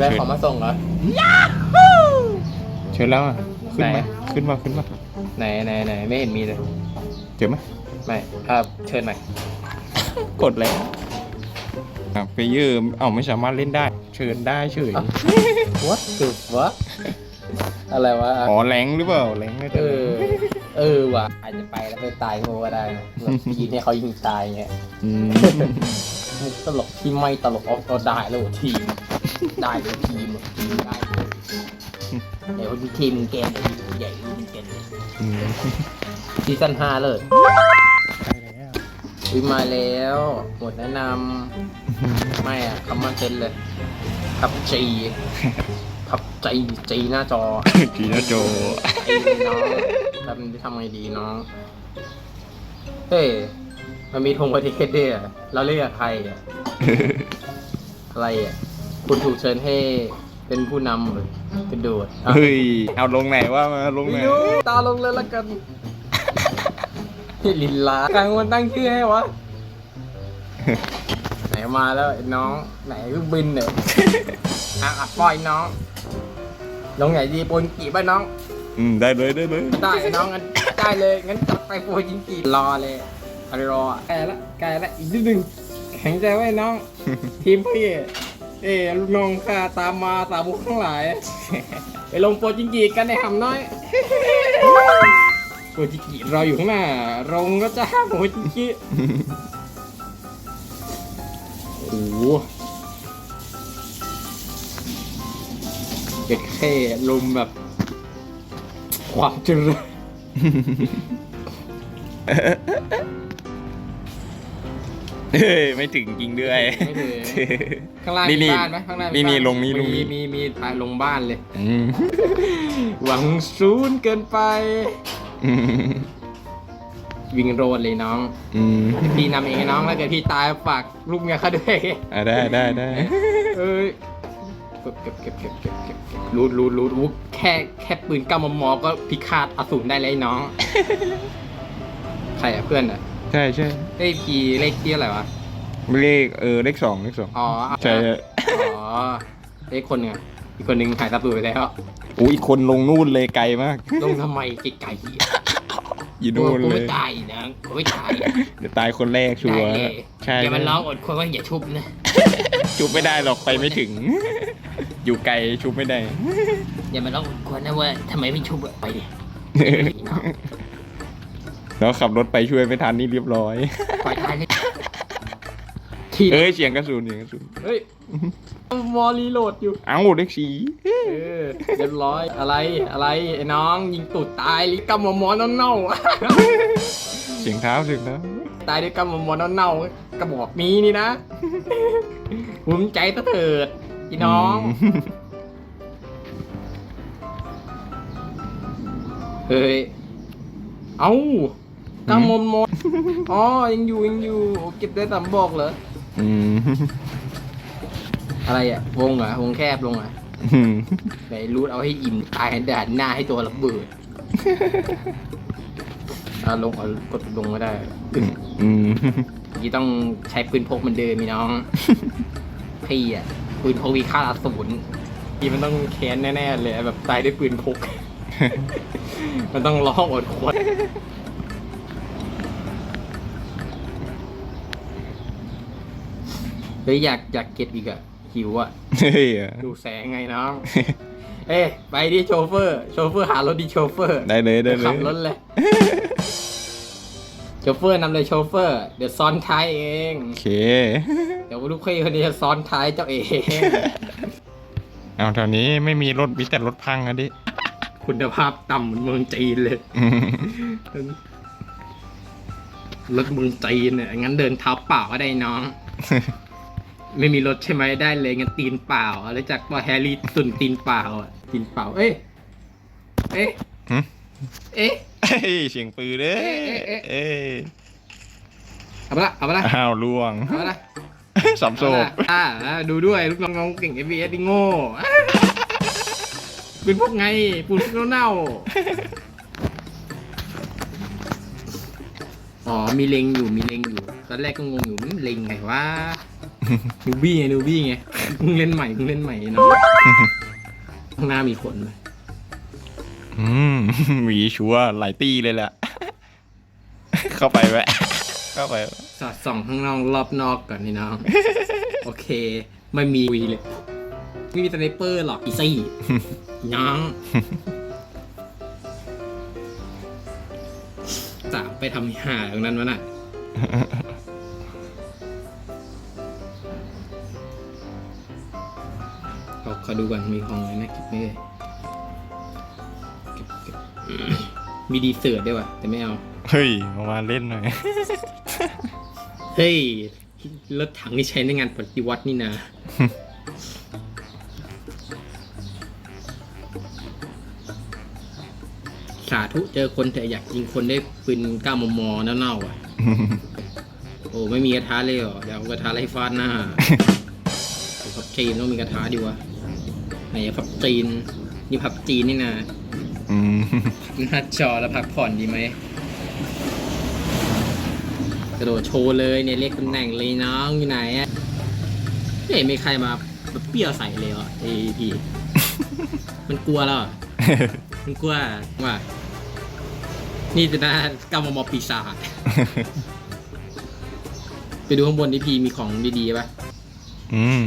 แม่ของมาส่งเหรอ เชิญแล้วอะ ขึ้นไหนมาขึ้นมา ขึ้นมา ไหนไหนไหนไม่เห็นมีเลย เจอไหมไม่ครับเชิญหน่อยกดเลยอะไปยืมเอ้าไม่สามารถเล่นได้ เชิญได้เฉย what คือ what อะไรวะ อ๋อแรงหรือเปล่าแรงไม่เอได้อ เออว่ะ อาจจะไปแล้วไปตายโง่ก็ได้นะแบบยิงให้เขายิงตายเงี้ยมมุกตลกที่ไม่ตลกเอาเอาได้แล้วทีม ได้เลยทีมทีมได้เลยเดี๋ยวทีมมึงเกมเลยใหญ่มึงเกมเลยอืมซีซั่นห้าเลยได้แล้ววิมาแล้วหมดแนะนำไม่อะคำมันเซ็นเลยพับจีพับจีจีหน้าจอจีน่าโจไอ้เลยน้องทำจะทำไงดีน้องเฮ้ยมันมีธงประเทศด้วยอะเราเรียกใครอะอะไรอะ คุณถูกเชิญให้เป็นผู้นำหรือกระโดดอะเฮ้ย เอาลงไหนว่ามาลงไหนไม่รู้ตาลงเลยละกันลินลากลางวันตั้งชื่อให้วะ ไหนมาแล้วไอ้น้อง ไหนคือบินเนี่ยอะอะปล่อยน้อง ลงไหนดีปนกี่ป่ะน้อง อืม ได้เลยได้เลยได้น้องงั้นได้เลยงั้นจัดไปโปรจิงกีรอเลยอะไรรออะใกล้ละใกล้ละอีกนิดนึงแข็งใจไว้น้อง ทีมพี่ เอ้ลูกน้องข้าตามมาสาบุกทั้งหลาย ไปลงโปรจิงกีกันในหำน้อยโปรจิงกีรออยู่ข้างหน้าลงก็จะโปรจิงกีโอ้โหเด็ดแค่ลมแบบ ความเจริญ เฮ้ยไม่ถึงจริงด้วย ไม่ถึงข้างล่างนี่มีนี่บ้านไหมข้างล่างมีนี่นี่บ้าลงนี่ลงมีนี่มีมีไปลงบ้านเลย อืมหวังศูนย์เกินไป อืมวิ่งโรดเลยน้อง อืมพี่นำเองไอ้น้องแล้วเกิดพี่ตายฝากลูกเมียเขาด้วย อะได้ได้ได้เอ้ยเก็บเก็บเก็บเก็บเก็บเก็บเก็บรูดรูดรูดอู้แค่แค่ปืนเก้ามมก็พิฆาตอสูรได้เลยไอ้น้อง ใครอะเพื่อนอะใช่ใช่เอ้ยพีเลขที่อะไรวะ เลขเออเลขสองเลขสองอ๋อใช่อ๋อเลขคนหนึ่งอะอีกคนหนึ่งหายตาสูญไปแล้วอุ้ยอีกคนลงนู่นเลยไกลมากลงทำไมไกลๆอะอยู่กูนู่นกูเลไม่ยตายนะกูไม่ตายเดี๋ยวตายคนแรกชัวร์ได้เลยใช่อย่ามันร้องอดควรว่าอย่าชุบนะชุบไม่ได้หรอกไปไม่ถึง อยู่ไกลชุบไม่ได้ อย่ามันร้องอดควรนะว่าทำไมไม่ชุบอะไปดิ แล้วขับรถไปช่วยไม่ทันนี่เรียบร้อย ปล่อยตายเลยทีเอ้ยเสียงกระสุนเสียงกระสุนเฮ้ย มอรีโหลดอยู่ เอ้าเลขสีเออเรียบร้อย อะไร อะไรไอ้น้องยิงตูดตายลิกำมอมอเน่าๆอะเสียงเท้าเสียงเท้าตายด้วยกำมอมอเน่าๆกระบอกนี้นี่นะภูมิใจตะเถิดพี่น้อง มเฮ้ย เอ้า กำมอมออ๋อ ยังอยู่ยังอยู่เก็บได้สามบอกเหรอ อืมอะไรอะ วงเหรอะวงแคบลงอะอืมไหนรูดเอาให้อิ่มตายด่านหน้าให้ตัวระเบิดอ่าลงเอากดลงไม่ได้อืมพี่ต้องใช้ปืนพกเหมันเดิมมีน้อง พี่อะ ปืนพกวีค่าอสูรพี่มันต้องแค้นแน่ๆเลยแบบตายด้วยปืนพก มันต้องร้องอดควร เฮ้ยอยากอยากเก็บอีกอะหิวอะเฮ้ยดูแสงไงน้อง เอ้ยไปดิโชเฟอร์ โชเฟอร์หารถดิโชเฟอร์ได้เลยได้เลยขับรถเลย โชเฟอร์นำเลยโชเฟอร์ เดี๋ยวซ้อนท้ายเอง โอเค เดี๋ยวลูกพี่คนนี้จะซ้อนท้ายเจ้าเอง เอาแถวนี้ไม่มีรถมีแต่รถพังอะดิคุณภาพต่ำเหมือนเมืองจีนเลย อืมรถเมืองจีนเนี่ยงั้นเดินเท้าเปล่าก็ได้น้อง ไม่มีรถใช่ไหมได้เลยงั้นตีนเปล่าอะไรจากว่าแฮร์รี่ตุนตีนเปล่าอะตีนเปล่า เอ้ยเอ๊ะหึเอ๊ะเฮ้ยเสียงปืนเอ้ยเอ๊ะเอ๊ะ เอ้ยเอาไปละเอาไปละอ้าวล่วงเอาไปละสับโศเอากละอ่าอ่าดูด้วยลูกน้องๆเก่งเอฟบีเอสดิโง่ปืนพวกไงปืนพวกเน่าๆอ๋อมีเล็งอยู่มีเล็งอยู่ ตอนแรกก็งงอยู่มันเล็งไงวะ นูบี้ไงนูบี้ไงเพิ่งเล่นใหม่เพิ่งเล่นใหม่เนาะข้างหน้ามีคนไหมอืมหวีชัวร์หลายตีเลยแหละ เข้าไปแวะ เข้าไปสอดส่องข้างนอกรอบนอกก่อนนี่น้อง โอเค ไม่มีวีเลย ไม่มีสไนเปอร์หรอกอีซี่น้องสามไปทำหาตรงนั้นวะน่ะ ดูก่อนมีของอะไรนะเก็บไม่เลยเก็บเก็บอืมมีดีเสือด้วยวะแต่ไม่เอา เฮ้ยมามาเล่นหน่อย เฮ้ย รถถังที่ใช้ในงานปฏิวัตินี่นะ สาธุเจอคนแต่อยากยิงคนได้ปืนก้ามมอเน่าๆอะ โอ้ไม่มีกระทะเลยเหรอเดี๋ยวเอากระทะไล่ฟาดหน้าโอ้พับจีนต้องมีกระทะดีวะ นอะพับจีนนี่พับจีนนี่นะอืมหน้าจอแล้วพักผ่อนดีไหมกระโดดโชว์เลยเนี่ยเรียกตำแหน่งเลยน้องอยู่ไหนอะไม่เห็นมีใครมาเปรี้ยวใส่เลยเหรอไอพี่ มันกลัวแล้วเหรอมันกลัวว่า นี่จะน่ากำมมปีศาจไปดูข้างบนที่พีมีของดีๆป่ะ อืม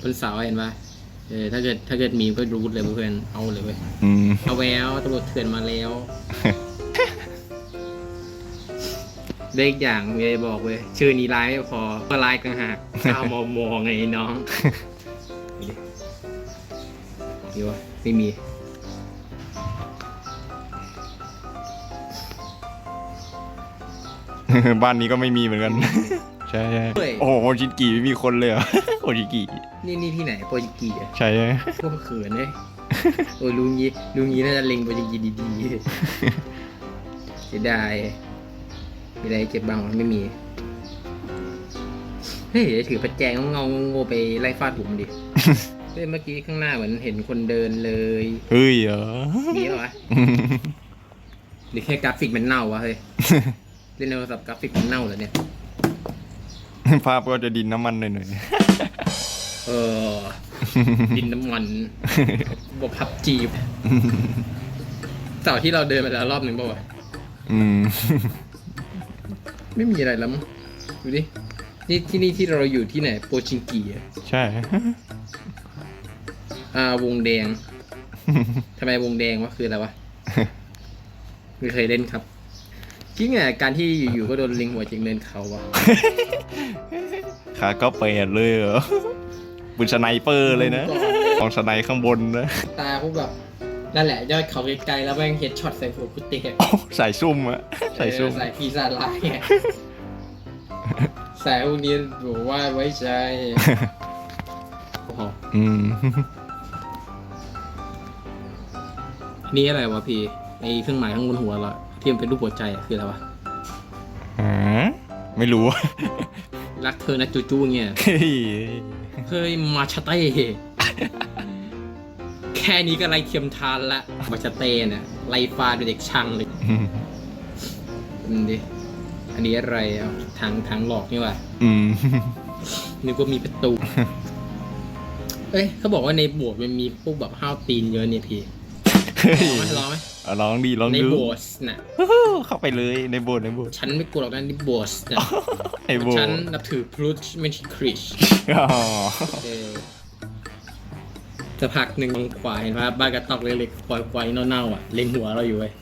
บนเสาเห็นป่ะ เออถ้าเกิดถ้าเกิดมีก็รูดเลยเพื่อนเอาเลยเว้ยอืม เอาแววตำรวจเถื่อนมาแล้ว ได้อีกอย่างเวยบอกเว้ยชื่อนี้ร้ายไม่พอก็ร้ายกังหากก้าวมอมอไงน้องดีวะไม่มี บ้านนี้ก็ไม่มีเหมือนกัน ใช่ใช่เฮ้ย โอ้โหโอจิกิไม่มีคนเลยเหรอ โอจิกินี่นี่ที่ไหนโปรจิกีอะใช่ใช่พวกเขินเลยโอ้ยลุงยีลุงยีน่าจะเล็งโปรจิกีดีๆเสียดายมีอะไรเก็บบ้างวะไม่มีเฮ้ยเดี๋ยวถือปัจแจงเงาๆโง่ๆไปไล่ฟาดผมดิเฮ้ยเมื่อกี้ข้างหน้าเหมือนเห็นคนเดินเลยเฮ้ยเหรอดีเหรอวะ หรือแค่กราฟิกมันเน่าวะเฮ้ย เล่นโทรศัพท์กราฟิกมันเน่าเหรอเนี่ย ภาพก็จะดินน้ำมันหน่อยเออ ดินน้ำมันบวกพับจีบเสาร์ที่เราเดินไปแล้วรอบหนึ่งป่าวะๆอืม ไม่มีอะไรแล้วมั้งดูดินี่ที่นี่ที่เราอยู่ที่ไหน โปชิงกีอะใช่ อ่าวงแดงทำไมวงแดงวะคืออะไรวะ ไม่เคยเล่นครับ จริงอะการที่อยู่ๆก็โดนลิงหัวจิงเนินเขาวะขาก็เปดเลยเหรอปืนสไนเปอร์เลยนะก่อนของสไนข้างบนนะตาพวกแบบนั่นแหละ ยอดเขาไกลๆแล้วแม่งเฮดช็อตใส่หัวกุเตะโอ้ใส่ซุ่มอะใส่ซุ่มเออใส่ปีศาจร้ายไงใส่พวกนี้บอกว่าไว้ใจโอ้โหอืมนี่อะไรวะพี่ไอเครื่องหมายข้างบนหัวเรา ที่มันเป็นรูปหัวใจอะคืออะไรวะฮะไม่รู้ รักเธอนะจูจูเงี้ย เฮ้ยเฮ้ยมาชาเต้ แค่นี้ก็ไล่เทียมทานละ มาชาเต้เนี่ยไล่ฟาดเป็นเด็กช่างเลยอืมอืมดิอันนี้อะไรอะทางทางหลอกนี่ว่ะอืมนึกว่ามีประตู เอ้ยเขาบอกว่าในโบสถ์มันมีพวกแบบห้าวตีนเยอะเนี่ยพี่เฮ้ยลองไหมลองไหม เอาลองดีลองในดูโบสถ์น่ะเข้าไปเลยในโบสถ์ในโบสถ์ฉันไม่กลัวหรอกนะในโบสถ์น่ะในโบสฉันถ์นับถือพลุชไม่ใช่คริสต์อ๋อเออจะพักหนึ่งมองขวาเห็นปะบ้านกระตอกเล็กๆควายควายเน่าๆอะเล็งหัวเราอยู่เว้ย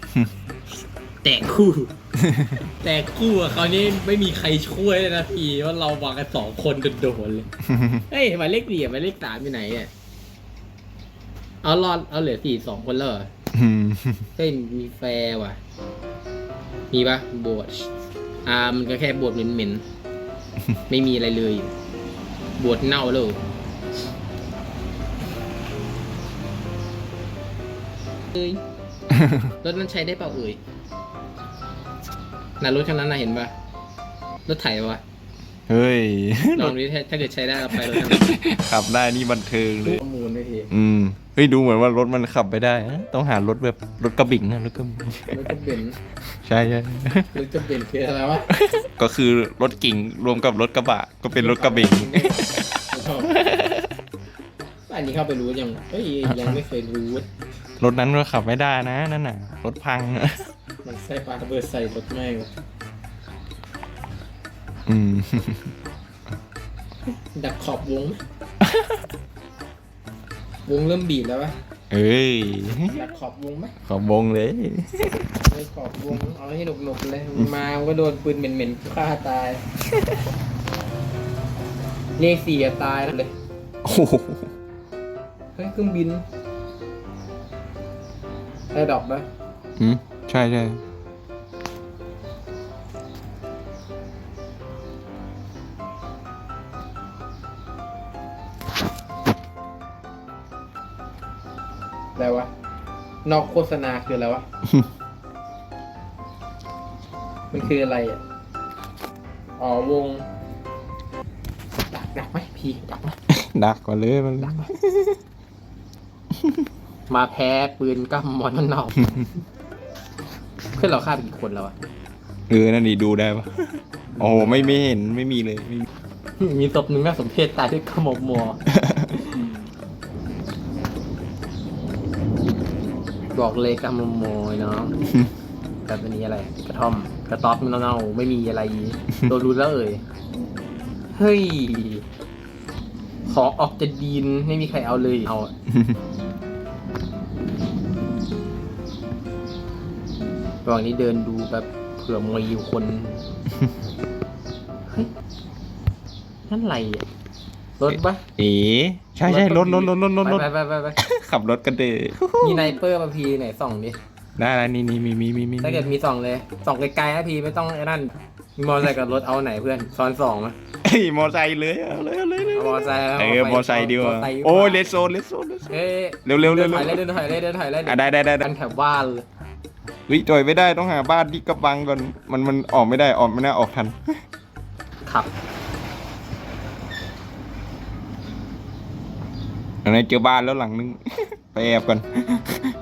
แตกคู่ แตกคู่อะคราวนี้ไม่มีใครช่วยเลยนะพี่ว่าเราวางกันสองคนโดดๆเลย เฮ้ยหมายเลขสี่กับหมายเลขสามอยู่ไหนเนี่ยเอารอดเอาเหลือสี่สองคนแล้วเหรออืม เฮ้ยมีแฟร์ว่ะ มีปะโบสถ์อ่ามันก็แค่โบสถ์เหม็นๆ ไม่มีอะไรเลย โบสถ์เน่าเลยเอ้ยรถนั้นใช้ได้เปล่าเอ่ยน่ะรถคันนั้นน่ะเห็นปะรถไถวะ เฮ้ย ลองดูดิถ้าถ้าเกิดใช้ได้เราไปรถคันนั้นขับได้นี่บันเทิงเลยข้อมูลด้วยทีอืมเฮ้ยดูเหมือนว่ารถมันขับไปได้นะต้องหารถแบบรถกระบิ่งนะรถกระบิ่งรถกระเบนใช่ใช่รถกระเบนคืออะไรวะก็คือรถกิ่งรวมกับรถกระบะ ก็เป็นรถกระบิ่งโอ้โหอันนี้เข้าไปรู้ยังเฮ้ยยังไม่เคยรู้ รถนั้นก็ขับไม่ได้นะนั่นน่ะรถพัง มันใส่ปลาระเบิดใส่รถแม่ง อืม ดักขอบวงไหมวงเริ่มบีบแล้วปะเอ้ย ดักขอบวงไหมขอบวงเลยไม่ขอบวงเอาให้หนุกๆเลยมามันก็โดนปืนเหม็นๆฆ่าตาย เลขสี่อะตายแล้วเลย โอ้โหเฮ้ยเครื่องบินไอ้ดอกปะอืมใช่ใช่ นอกโฆษณาคืออะไรวะ มันคืออะไรอะ อ๋อวงดักดักไหมพี่ดักไหมดักกว่าเลยมันมาแพ้ปืนก็มอนมันนอกเพื่อนเราฆ่าไปกี่คนแล้วอะเออ นั่นนี่ดูได้ปะโอ้โหไม่ไม่เห็นไม่มีเลยไม่มีมีศพหนึ่งน่าสมเพชตายด้วยขมบมัว บอกเลยกำมโมยเนาะกับอันนี้อะไร กระท่อม กระต๊อบเน่าๆไม่มีอะไรโดนรู้แล้วเอ่ย เฮ้ย ขอออกจะดีนไม่มีใครเอาเลยเอาอะระหว่างนี้เดินดูแบบเผื่อมวยอยู่คน เฮ้ย นั่นอะไรอะรถปะเอ๋ใช่ใช่รถรถรถรถรถรถไปไปไปไป ขับรถกันเด้อมีไนเปอร์มาพีไหนส่องดิได้แล้วนี่นี่มีมีมีมีถ้าเกิดมีส่องเลยส่องไกลๆนะพีไม่ต้องไอ้นั่นมีมอเตอร์ไซค์กับรถเอาไหนเพื่อนซ้อนสองไหมเอ้ยมอไซค์เลยเอาเลยเอาเลยเลยเอามอเตอร์ไซค์เออมอไซค์ดีกว่าเไซค์โอ้ยเลสโซนเลสโซนเลสโซนเอ้ยเร็วเร็วเร็วเดินเร็ถ่ายวเลยเดินถ่ายเลยเดินถ่ายเลยอะได้ได้ได้ได้กันแถวบ้านเลยวิจอยไม่ได้ต้องหาบ้านที่กระบังก่อนมันมันออกไม่ได้ออกไม่น่าออกทัน ขับ อันนี้เจอบ้านแล้วหลังนึง ไปแอบก่อน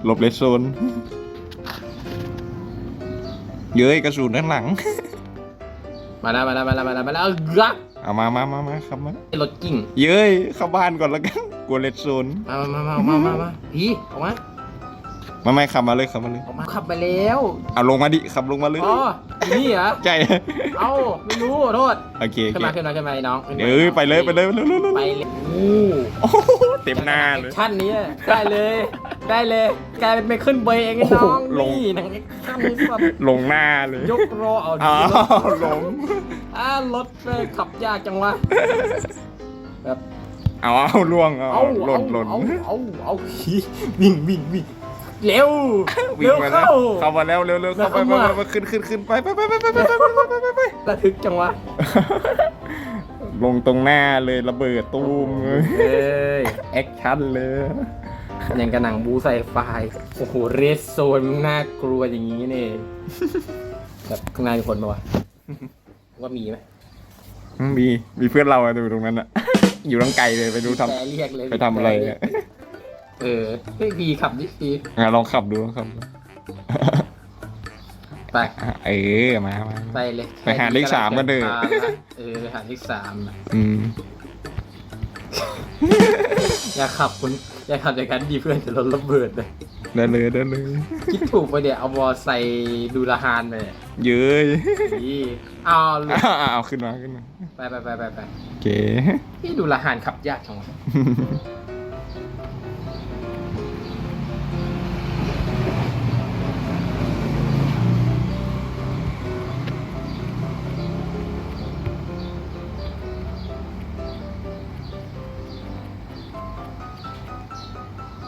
หลบเลสโซน เย้ยกระสุนด้านหลัง มาแล้วมาแล้วมาแล้วมาแล้วมาแล้วรักเอามามามามาครับมา รถกิ้งเย้ยเข้าบ้านก่อนแล้วกันกลัวเลสโซน มามามามามามาพีออกมา มาไม่ขับมาเลยขับมาเลยออกมาขับไปแล้วเอาลงมาดิขับลงมาเลยอ๋ออยู่นี่เหรอใช่เอ้าไม่รู้โทษโอเคโอขึ้นเคมาขึ้นมาขึ้นมาไอ้น้องเอ้ยไปเลยไปเลยไปเลยเร็วเร็วไปเร็วเลยโอ้โอ้โหเต็มหน้าเลยแอคชั่นนี้อะได้เลยได้เลยกลายเป็นไม่ขึ้นเบย์เองไอ้น้องโอ้โหลงนี่หนังแอคชั่นนี้แบบลงหน้าเลย ยกโรเอาดีอ้าวลงอ่ารถเลยขับยากจังวะแบบเอาเอาล่วงเอาเอาหล่นหล่นเอาเอาเอาขี่วิ่งวิ่งวิ่ง เร็ววิ่เร็งวมาแล้วเข้า เข้ามาแล้วเร็วเร็วเข้าไปแล้วเข้าไปมาไปไปขึ้นขึ้นขึ้นไปไปไปไปไปไปไปไปไปไป ระทึกจังวะลงตรงหน้าเลยระเบิดตูมเลยเอ้ยแอคชั่นเลยอย่างกับหนังบูใส่ไฟโอ้โหเรสโซนมึงน่ากลัวอย่างนี้นี่แบบข้างในมีคนปะวะว่ามีไหมมีมีเพื่อนเราอะอยู่ตรงนั้นอะอยู่ตั้งไกลเลยไปดูทแต่เรียกเลยำไปทำอะไรอะ เออเฮ้ยพีขับดิพีอะลองขับดูลองขับดูไปอะเออมามา ไปเลยไปหาเลขสามกันเถอะ เออไปหาเลขสามอะอืมอย่าขับคุณอย่าขับอย่างนั้นดีเพื่อนจะรถระเบิดเลยเดินเลยเดินเลยคิดถูกไปเดี๋ยวเอาวอใส่ดูละฮานไปเนี่ยเย้ยนี่เอาอะเอาขึ้นมาขึ้นมาไปไปไปไปไปโอเคนี่ดูละฮานขับยากจังวะ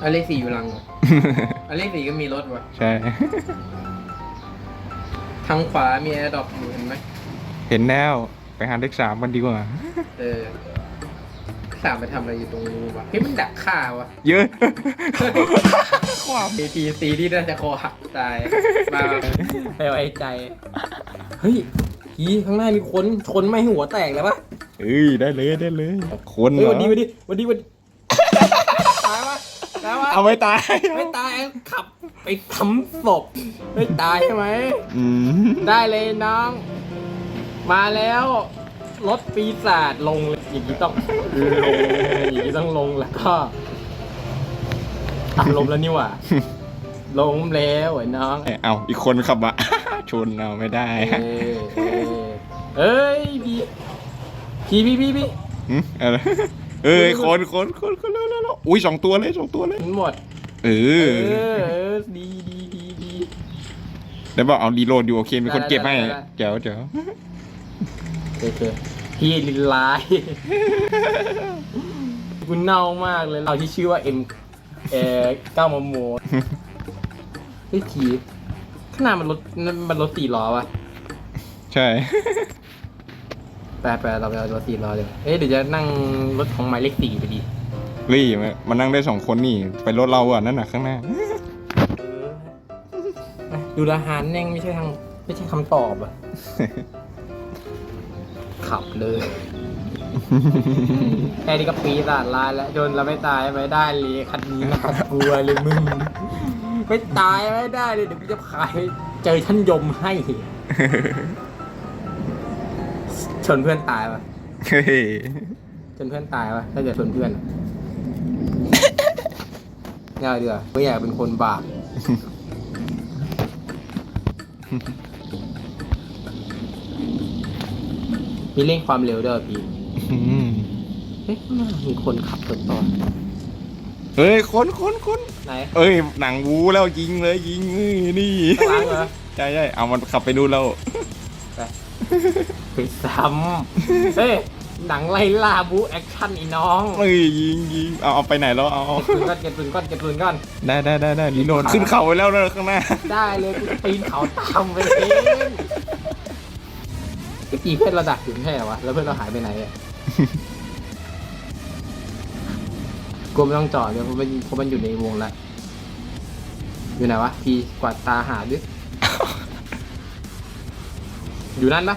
อันเลขสี่อยู่หลังเหรออันเลขสี่ก็มีรถวะใช่ ทางขวามีแอร์ดรอปอยู่เห็นไหม เห็นแล้วไปหาเลขสามกันดีกว่า เออสามไปทำอะไรอยู่ตรงนู้นวะเฮ้ยมันดักฆ่าวะเยอะ ความ ATC ที่น่าจะคอหักตายมาให้ไว้ใจ เฮ้ยพีข้างหน้ามีคนชนไม่ให้หัวแตกแล้วปะเอ้ยได้เลยได้เลย คนเฮ้ยเหรอวันดีวันดีวันดีวันดี เอาไม่ตาย ไม่ตายขับไปทำศพไม่ตายใช่ไหม อืมได้เลยน้อง มาแล้วรถปีศาจลงเลยอย่างนี้ต้องลงอย่างนี้ต้องลงแล้วก็อะล้มแล้วนี่หว่าล้มแล้วไอ้น้องเอาอีกคนขับมา ชนเอาไม่ได้เออเออเอ้ยพี่พี่พี่พี่พี่หึอะไร เอ้ยคนคนคนคนแล้วแล้วแล้วอุ้ยสองตัวเลยสองตัวเลยมันหมด เอเออ อเออดีดีดีดี แล้วบอกเอาดีโหลดอยู่โอเคมีคนเก็บให้ได้ได้ได้ เจ๋วเจ๋วโอเคพี่ลินลายคุณเน่ามากเลยเราที่ชื่อว่าเอ็มเออเก้ามาโมเฮ้ยทีขางหนาดมันรถมันรถสี่ล้อวะใช่ แปลแปลเราไปเอารถสี่ล้อเลยเอ๊ะเดี๋ยวจะนั่งรถของหมายเลขสี่ไปดีรี่มามานั่งได้สองคนนี่ ไปรถเราอะ นั่นน่ะข้างหน้า ดูแลวหารแน่งไม่ใช่ทางไม่ใช่คำตอบอะขับเลย แค่นี้ก็ปีศาจลายแล้วจนเราไม่ตายไม่ได้เลยคันนี้นะครับกลัวเลยมึง ไม่ตายไม่ได้เลยเดี๋ยวกูจะพายเจอท่านยมให้ ชนเพื่อนตายปะเฮ้ยชนเพื่อนตายปะถ้าเกิดชนเพื่อนง่ายดีกว่าไม่อยากเป็นคนบาปมีเร่งความเร็วด้วยพี่อืมเอ๊ะน่ามีคนขับรถต่อเฮ้ยคนคนคนไหนเอ้ยหนังวูแล้วยิงเลยยิงเอ้ยนี่ข้างหลังเหรอใช่ใช่เอามันขับไปนู่นแล้ว ไปไปซ้ำเฮ้ยหนังไล่ล่าบูแอคชั่นอีน้องเอ้ยยิงยิงเอาเอาไปไหนแล้วเอาเก็บปืนก่อนเก็บปืนก่อนเก็บปืนก่อน ได้ได้ได้ได้รีโหลดขึ้นเขาไปแล้วนะข้างหน้าได้เลยกูจะปีนเขาตามไปเองเมื่อกี้เพื่อนเราดักอยู่ไม่ใช่เหรอวะ แล้วเพื่อนเราหายไปไหนอะกูไม่ต้องจอดเลยเพราะมันเพราะมันอยู่ในวงแล้วอยู่ไหนวะ พี่กวาดตาหาดิ อยู่นั่นปะ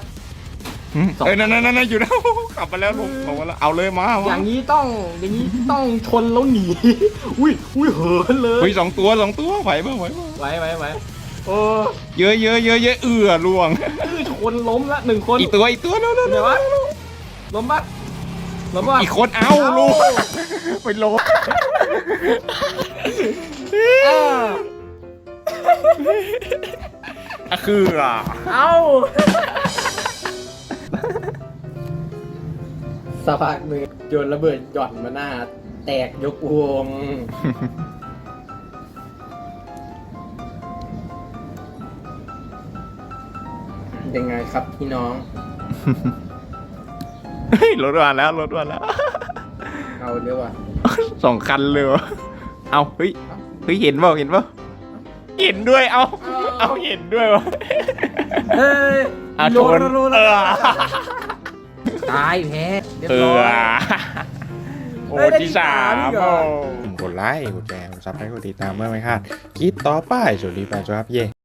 อืมเอ้ยนั่นนั่นนั่นอยู่แล้วขับไปแล้วลงลงมาแล้วเอาเลยมาอมาย่างนี้ต้องอย่างนี้ต้องชนแล้วหนี อุ้ยอุ้ยเหินเลยเฮ้ยสองตัวสองตัวไหวป่ะไหวป่ะไว้ไว้ไว้โอ้เยอะเยอะเยอะเยอะเอือล่วงยชนล้มละหนึ่งคนอีกตัวอีกตัวแล้วเดี๋ยววะล้มปะล้มปะ อีกคนเอาลูกไปลงเอ้า อะคืออะเอ้าสะพานมือโยนระเบิดหย่อนมาหน้า แตกยกวง ยังไงครับพี่น้อง เฮ้ยรถมาแล้วรถมาแล้ว เอาเรียกว่าสองคันเลยวะเอาเฮ้ยเฮ้ยเห็นเปล่าเห็นเปล่าเห็นด้วยเอา เอาเห็นด้วยวะเฮ้ยอะชนรู้เอแล้วอตายแพ้เรียบเอร้ออย โอ้เฮ้ยได้ที่ที่สาสามมอีกเหรอกดไลค์กดแชร์กดซับให้กดติดตามเมื่อไม่พลาดคลิปต่อไปสวัสดีแฟนครับเย่